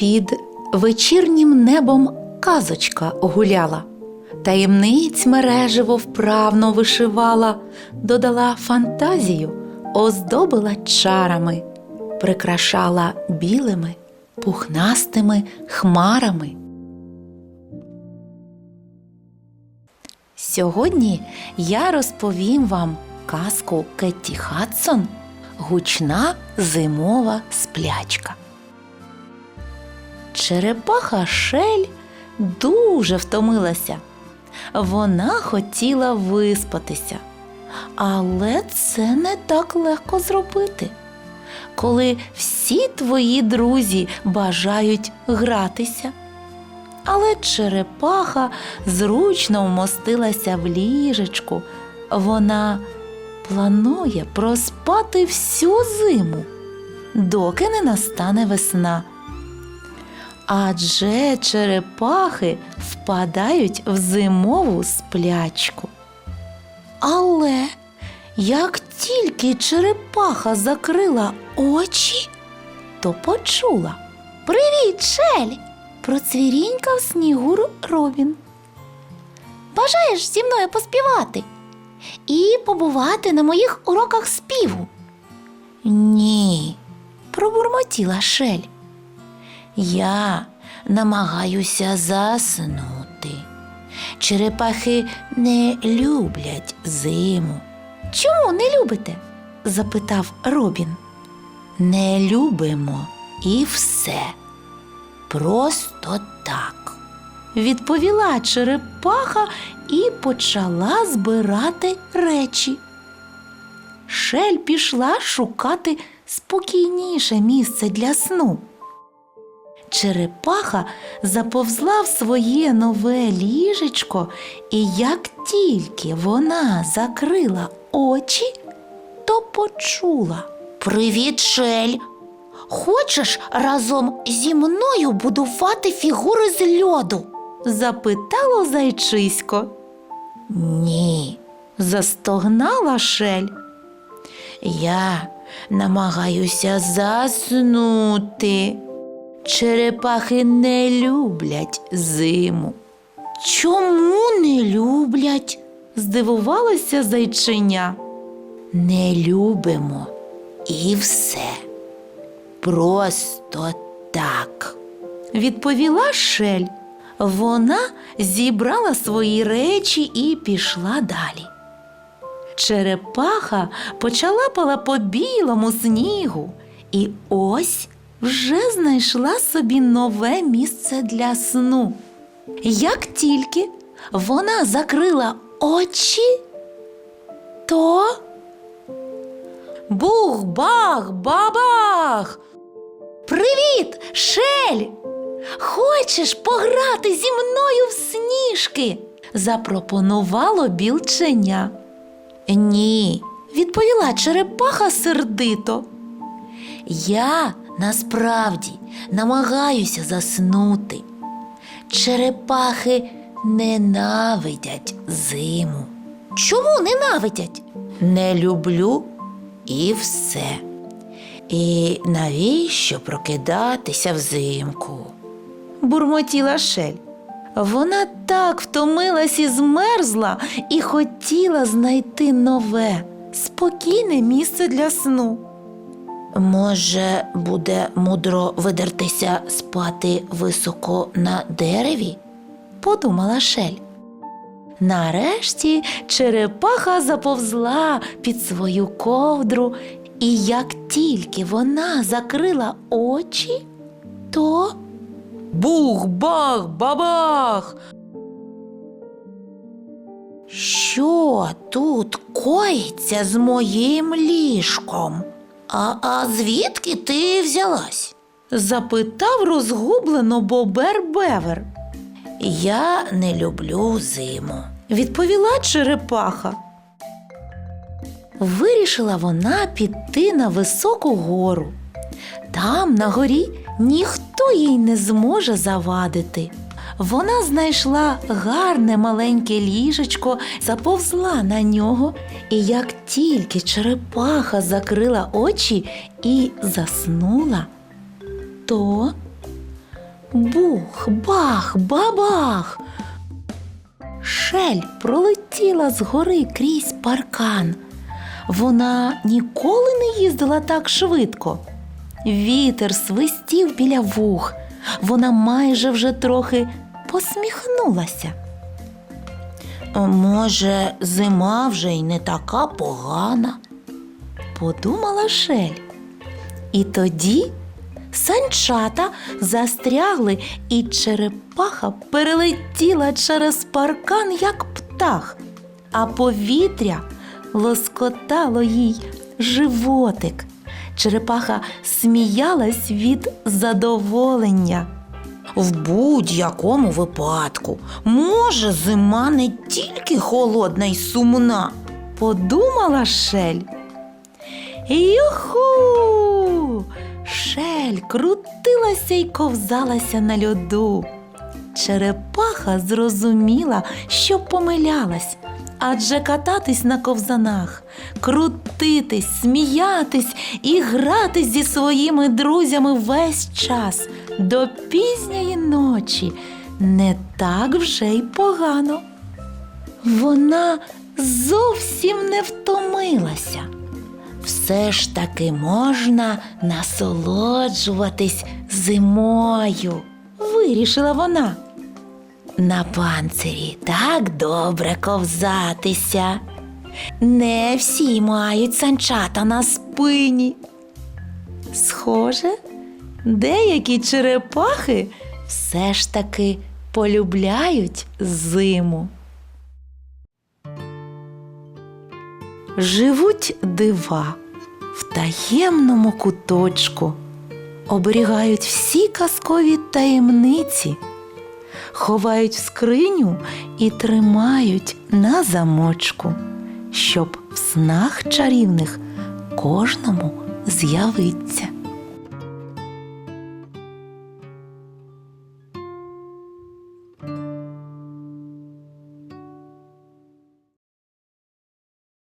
Під вечірнім небом казочка гуляла, таємниць мереживо вправно вишивала, додала фантазію, оздобила чарами, прикрашала білими, пухнастими хмарами. Сьогодні я розповім вам казку Кетті Хадсон Гучна зимова сплячка. Черепаха Шель дуже втомилася. Вона хотіла виспатися, але це не так легко зробити. Коли всі твої друзі бажають гратися. Але черепаха зручно вмостилася в ліжечку. Вона планує проспати всю зиму, доки не настане весна. Адже черепахи впадають в зимову сплячку. Але як тільки черепаха закрила очі, то почула Привіт, Шель! Процвірінькав снігур Робін. Бажаєш зі мною поспівати і побувати на моїх уроках співу? Ні, пробурмотіла Шель. Я намагаюся заснути. Черепахи не люблять зиму. Чому не любите? запитав Робін. Не любимо і все. Просто так. Відповіла черепаха і почала збирати речі. Шель пішла шукати спокійніше місце для сну. Черепаха заповзла в своє нове ліжечко, і як тільки вона закрила очі, то почула Привіт, Шель! Хочеш разом зі мною будувати фігури з льоду? запитало зайчисько. Ні, застогнала шель. Я намагаюся заснути. Черепахи не люблять зиму. Чому не люблять? здивувалося зайчиня. Не любимо і все. Просто так, відповіла Шель. Вона зібрала свої речі і пішла далі. Черепаха почалапала по білому снігу і ось вже знайшла собі нове місце для сну. Як тільки вона закрила очі, то бух-бах, бабах. Привіт, Шель! Хочеш пограти зі мною в сніжки? запропонувало білченя. Ні, відповіла черепаха сердито. Я насправді намагаюся заснути. Черепахи ненавидять зиму. Чому ненавидять? Не люблю і все. І навіщо прокидатися взимку? бурмотіла Шель. Вона так втомилась і змерзла і хотіла знайти нове, спокійне місце для сну. Може, буде мудро видертися спати високо на дереві? подумала Шель. Нарешті черепаха заповзла під свою ковдру, і як тільки вона закрила очі, то бух-бах, бабах. Що тут коїться з моїм ліжком? А, а звідки ти взялась? запитав розгублено Бобер Бевер. Я не люблю зиму, відповіла черепаха. Вирішила вона піти на високу гору. Там, на горі, ніхто їй не зможе завадити. Вона знайшла гарне маленьке ліжечко, заповзла на нього, і як тільки черепаха закрила очі і заснула, то Бух, бах, бабах. Шель пролетіла з гори крізь паркан. Вона ніколи не їздила так швидко. Вітер свистів біля вух. Вона майже вже трохи посміхнулася. Може, зима вже й не така погана, подумала Шель. І тоді санчата застрягли, і черепаха перелетіла через паркан, як птах, а повітря лоскотало їй животик. Черепаха сміялась від задоволення. В будь-якому випадку, може, зима не тільки холодна й сумна, подумала Шель. Юху! Шель крутилася й ковзалася на льоду. Черепаха зрозуміла, що помилялась, адже кататись на ковзанах, крутитись, сміятись і гратись зі своїми друзями весь час до пізньої ночі не так вже й погано. Вона зовсім не втомилася. Все ж таки можна насолоджуватись зимою, вирішила вона. На панцирі так добре ковзатися. Не всі мають санчата на спині. Схоже, деякі черепахи все ж таки полюбляють зиму. Живуть дива в таємному куточку, оберігають всі казкові таємниці, ховають в скриню і тримають на замочку, щоб в снах чарівних кожному з'явиться.